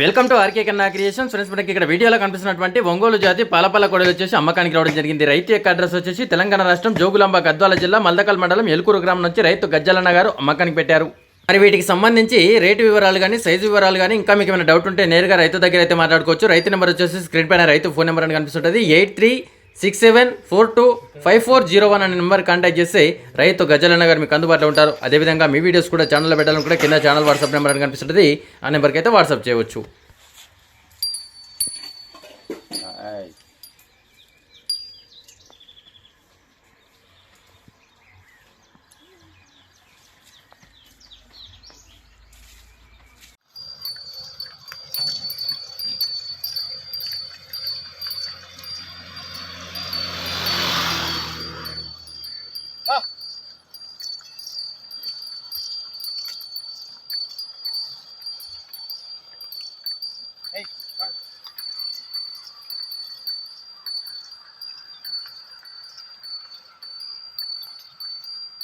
Welcome to RK Kanna creation friends మనకి ఇక్కడ వీడియోలో కనిపిస్తున్నటువంటి ఒంగోలు జాతి పాలపల్ల కొడలు వచ్చేసి అమ్మకానికి రావడం జరిగింది. రైతు యొక్క అడ్రస్ వచ్చేసి తెలంగాణ రాష్ట్రం జోగులాంబ గద్వాల జిల్లా మల్దకల్ మండలం ఎలుకూరు గ్రామం నుంచి రైతు గజ్జలన్న గారు అమ్మకానికి పెట్టారు. మరి వీటికి సంబంధించి రేటు వివరాలు కానీ సైజు వివరాలు కానీ ఇంకా మీకు ఏమైనా డౌట్ ఉంటే నేరుగా రైతు దగ్గర అయితే మాట్లాడుకోవచ్చు. రైతు నెంబర్ వచ్చేసి స్క్రీన్ పైన రైతు ఫోన్ నెంబర్ అని కనిపిస్తుంటుంది. Eight three six seven four two five four zero one అనే నెంబర్ కాంటాక్ట్ చేస్తే రైతు గజలన్న గారు మీకు అందుబాటులో ఉంటారు. అదేవిధంగా మీ వీడియోస్ కూడా ఛానల్లో పెట్టాలని కూడా కింద ఛానల్ వాట్సాప్ నెంబర్ అని కనిపిస్తుంది ఆ నెంబర్కి అయితే వాట్సాప్ చేయవచ్చు.